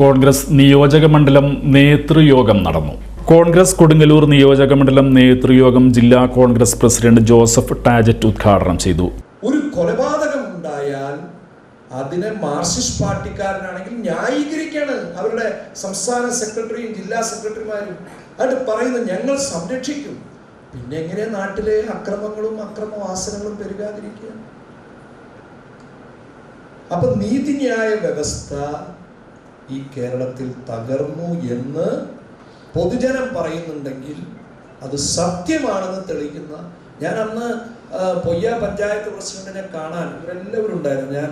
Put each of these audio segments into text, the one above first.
കോൺഗ്രസ് നിയോജക മണ്ഡലം നേതൃയോഗം നടന്നു. കോൺഗ്രസ് കൊടുങ്ങല്ലൂർ നിയോജക മണ്ഡലം നേതൃയോഗം ജില്ലാ കോൺഗ്രസ് പ്രസിഡന്റ് ജോസഫ് ടാജറ്റ് ഉദ്ഘാടനം ചെയ്തു. ഒരു കൊലപാതകം ഉണ്ടായാൽ അതിനെ മാർക്സിസ്റ്റ് പാർട്ടിക്കാരനാണെങ്കിൽ ന്യായീകരിക്കാണ് അവരുടെ സംസ്ഥാന സെക്രട്ടറിയും ജില്ലാ സെക്രട്ടറിമാരും. അത് പറയുന്നത് ഞങ്ങൾ സംരക്ഷിക്കും. പിന്നെ എങ്ങനെ നാട്ടിലെ അക്രമങ്ങളും അക്രമവാസനകളും പെരുകാതിരിക്കുക? അപ്പൊ നീതിന്യായ വ്യവസ്ഥ ഈ കേരളത്തിൽ തകർന്നു എന്ന് പൊതുജനം പറയുന്നുണ്ടെങ്കിൽ അത് സത്യമാണെന്ന് തെളിയിക്കുന്ന ഞാൻ അന്ന് പൊയ്യ പഞ്ചായത്ത് പ്രസിഡന്റിനെ കാണാൻ ഇവരെല്ലാവരും ഉണ്ടായിരുന്നു. ഞാൻ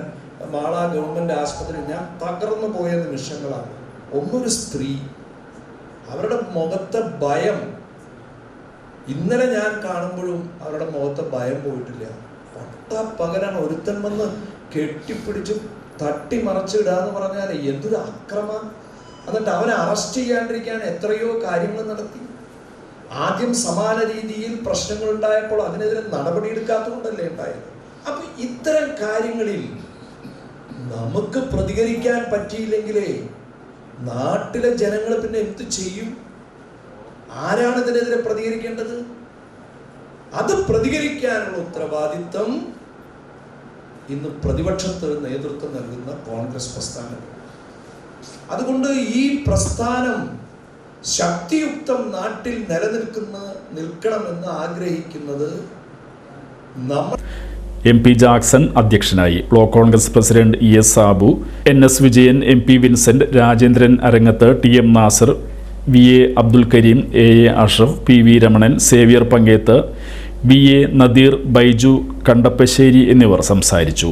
മാള ഗവൺമെന്റ് ആശുപത്രി ഞാൻ തകർന്നു പോയ നിമിഷങ്ങളാണ്. ഒന്നൊരു സ്ത്രീ അവരുടെ മുഖത്തെ ഭയം ഇന്നലെ ഞാൻ കാണുമ്പോഴും അവരുടെ മുഖത്തെ ഭയം പോയിട്ടില്ല. പട്ട പകലാണ് ഒരുത്തൻ വന്ന് കെട്ടിപ്പിടിച്ച് തട്ടി മറച്ചിടാന്ന് പറഞ്ഞാൽ എന്തൊരു അക്രമ? എന്നിട്ട് അവനെ അറസ്റ്റ് ചെയ്യാണ്ടിരിക്കാൻ എത്രയോ കാര്യങ്ങൾ നടത്തി. ആദ്യം സമാന രീതിയിൽ പ്രശ്നങ്ങൾ ഉണ്ടായപ്പോൾ അതിനെതിരെ നടപടിയെടുക്കാത്തതുകൊണ്ടല്ലേ ഉണ്ടായത്. അപ്പൊ ഇത്തരം കാര്യങ്ങളിൽ നമുക്ക് പ്രതികരിക്കാൻ പറ്റിയില്ലെങ്കിലേ നാട്ടിലെ ജനങ്ങൾ പിന്നെ എന്ത് ചെയ്യും? ആരാണ് ഇതിനെതിരെ പ്രതികരിക്കേണ്ടത്? അത് പ്രതികരിക്കാനുള്ള ഉത്തരവാദിത്വം ഇന്ന് പ്രതിപക്ഷത്ത് നേതൃത്വം നൽകുന്ന കോൺഗ്രസ് പ്രസ്ഥാനം. അതുകൊണ്ട് ഈ പ്രസ്ഥാനം ശക്തിയുക്തം നാട്ടിൽ നിലനിൽക്കുന്ന നിൽക്കണമെന്ന് ആഗ്രഹിക്കുന്നത് നമ്മൾ എം പി ജാക്സൺ അധ്യക്ഷനായി block Congress president E S Sabu N S Vijayan M P Vincent Rajendran Arangath T M Nasser V A Abdul Karim A A Ashraf P V Ramanan Xavier Panketh B A Nadeer Baiju Kandappassery എന്നിവർ സംസാരിച്ചു